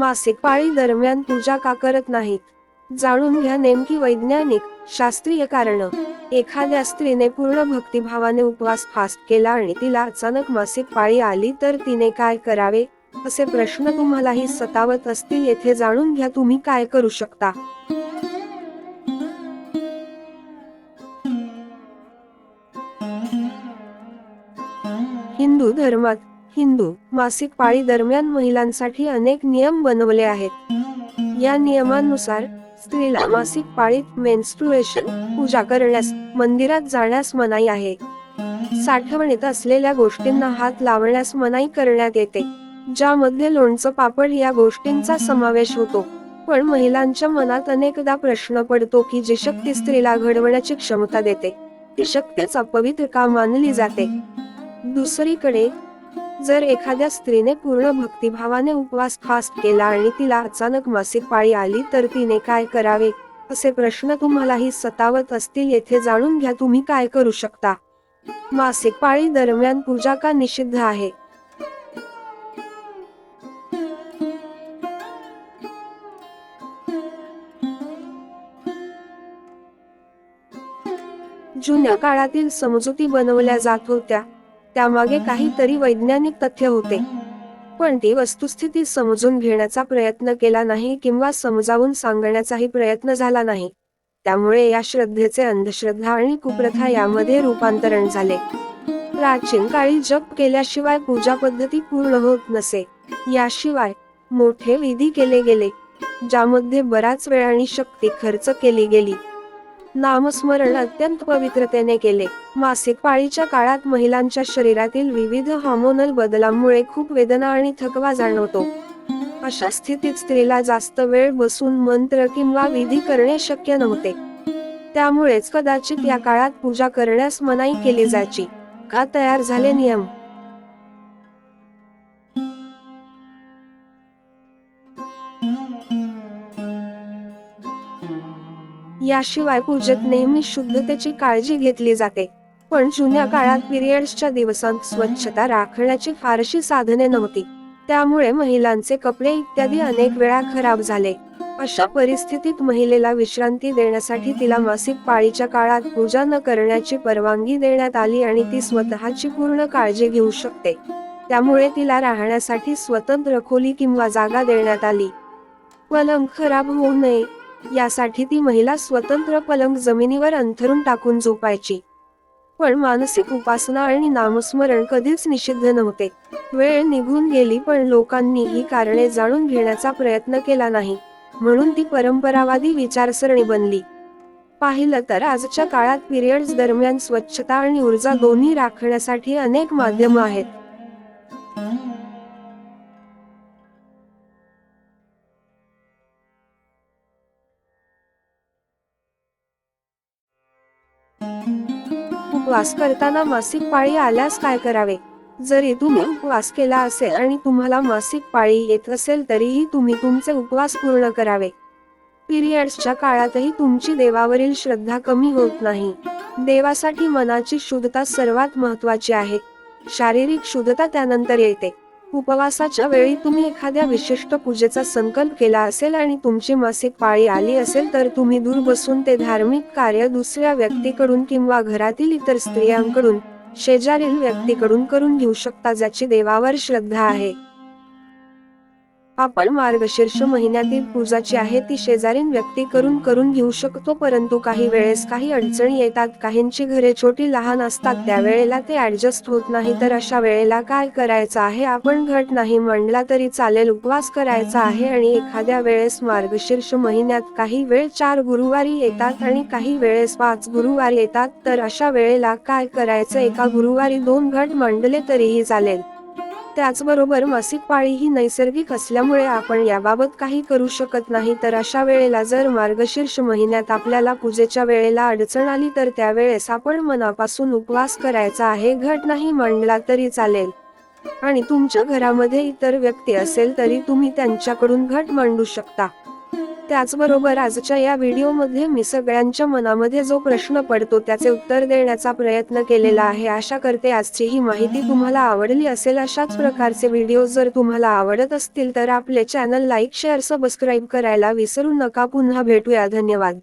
मासिक पाळी दरम्यान पूजा का करत नाहीत? जाणून घ्या नेमकी वैज्ञानिक शास्त्रीय कारण. एखाद्या स्त्रीने पूर्ण भक्तिभावाने उपवास फास्ट केला आणि तिला अचानक मासिक पाळी आली तर तिने काय करावे? असे प्रश्न तुम्हालाही सतावत असतील येथे जाणून घ्या तुम्ही काय करू शकता. हिंदू धर्मात हिंदू मासिक पाळी दरम्यान महिलांसाठी अनेक नियम बनवले आहेत. या नियमानुसार स्त्रीला मासिक पाळीत मेन्स्ट्रुएशन पूजा करण्यास मंदिरात जाण्यास मनाई आहे. साठवणीत असलेल्या गोष्टींना हात लावण्यास मनाई करण्यात येते ज्यामध्ये लोणचं पापड या गोष्टींचा समावेश होतो. पण महिलांच्या मनात अनेकदा प्रश्न पडतो की जी शक्ती स्त्रीला घडवण्याची क्षमता देते ती शक्तीच अपवित्र का मानली जाते? दुसरीकडे जर एखाद्या स्त्रीने पूर्ण भक्तिभावाने उपवास फास्ट केला आणि तिला अचानक मासिक पाळी आली तर तिने काय करावे? असे प्रश्न तुम्हालाही सतावत असतील येथे जाणून घ्या तुम्ही काय करू शकता. मासिक पाळी दरम्यान पूजा का निषिद्ध आहे? जुन्या काळातील समजुती बनवल्या जात होत्या. त्यामागे काहीतरी वैज्ञानिक तथ्य होते. पण ती वस्तुस्थिती समजून घेण्याचा प्रयत्न केला नाही किंवा समजावून सांगण्याचाही प्रयत्न झाला नाही. त्यामुळे या श्रद्धेचे अंधश्रद्धा आणि कुप्रथा यामध्ये रूपांतरण झाले. प्राचीन काळी जप केल्याशिवाय पूजा पद्धती पूर्ण होत नसे. याशिवाय मोठे विधी केले गेले ज्यामध्ये बराच वेळ आणि शक्ती खर्च केली गेली. नामस्मरण अत्यंत पवित्रतेने केले. मासिक पाळीच्या काळात महिलांच्या शरीरातील विविध हॉर्मोनल बदलांमुळे खूप वेदना आणि थकवा जाणवतो. अशा स्थितीत स्त्रीला जास्त वेळ बसून मंत्र किंवा विधी करणे शक्य नव्हते. त्यामुळेच कदाचित या काळात पूजा करण्यास मनाई केली जायची. का तयार झाले नियम? याशिवाय पूजेत नेहमी शुद्धतेची काळजी घेतली जाते. पण जुन्या काळात पिरियड्सच्या दिवसांत स्वच्छता राखण्याची फारशी साधने नव्हती. त्यामुळे महिलांचे कपडे इत्यादी अनेक वेळा खराब झाले. अशा परिस्थितीत महिलेला विश्रांती देण्यासाठी तिला मासिक पाळीच्या काळात पूजा न करण्याची परवानगी देण्यात आली आणि ती स्वतःची पूर्ण काळजी घेऊ शकते. त्यामुळे तिला राहण्यासाठी स्वतंत्र खोली किंवा जागा देण्यात आली. पलंग खराब होऊ नये यासाठी ती महिला स्वतंत्र पलंग जमिनीवर अंथरून टाकून झोपायची. पण मानसिक उपासना आणि नामस्मरण कधीच निषिद्ध नव्हते. वेळ निघून गेली पण लोकांनी ही कारणे जाणून घेण्याचा प्रयत्न केला नाही म्हणून ती परंपरावादी विचारसरणी बनली. पाहिलं तर आजच्या काळात पिरियड्स दरम्यान स्वच्छता आणि ऊर्जा दोन्ही राखण्यासाठी अनेक माध्यम आहेत. उपवास करताना मासिक पाळी आल्यास काय करावे? जरी तुम्ही उपवास केला असेल आणि तुम्हाला मासिक पाळी येत असेल तरीही तुम्ही तुमचे उपवास पूर्ण करावे. पिरियड्सच्या काळातही तुमची देवावरील श्रद्धा कमी होत नाही. देवासाठी मनाची शुद्धता सर्वात महत्वाची आहे. शारीरिक शुद्धता त्यानंतर येते. उपवासाच्या वेळी तुम्ही एखाद्या विशिष्ट पूजेचा संकल्प केला असेल आणि तुमची मासिक पाळी आली असेल तर तुम्ही दूर बसून ते धार्मिक कार्य दुसऱ्या व्यक्तीकडून किंवा घरातील इतर स्त्रियांकडून शेजारील व्यक्तीकडून करून घेऊ शकता ज्याची देवावर श्रद्धा आहे. आपण मार्गशीर्ष महिन्यातील पूजाची आहे ती शेजारीन व्यक्ती करून करून घेऊ शकतो परंतु काही वेळेस काही अडचणी येतात. काहींची घरे छोटी लहान असतात त्यावेळेला ते ऍडजस्ट होत नाही. तर अशा वेळेला काय करायचं आहे? आपण घट नाही म्हणला तरी चालेल उपवास करायचा आहे आणि एखाद्या वेळेस मार्गशीर्ष महिन्यात काही वेळ चार गुरुवारी येतात आणि काही वेळेस पाच गुरुवार येतात. तर अशा वेळेला काय करायचं? एका गुरुवारी दोन घट मांडले तरीही चालेल. त्याचबरोबर मासिक पाळी ही नैसर्गिक असल्यामुळे आपण याबाबत काही करू शकत नाही. तर अशा वेळेला जर मार्गशीर्ष महिन्यात आपल्याला पूजेच्या वेळेला अडचण आली तर त्यावेळेस आपण मनापासून उपवास करायचा आहे. घट नाही मांडला तरी चालेल. आणि तुमच्या घरामध्ये इतर व्यक्ती असेल तरी तुम्ही त्यांच्याकडून घट मांडू शकता. त्याचबरोबर आजच्या या व्हिडिओमध्ये मी सगळ्यांच्या मनामध्ये जो प्रश्न पडतो त्याचे उत्तर देण्याचा प्रयत्न केलेला आहे. आशा करते आजची ही माहिती तुम्हाला आवडली असेल. अशाच प्रकारचे व्हिडिओ जर तुम्हाला आवडत असतील तर आपले चॅनल लाईक शेअर सबस्क्राईब करायला विसरू नका. पुन्हा भेटूया. धन्यवाद.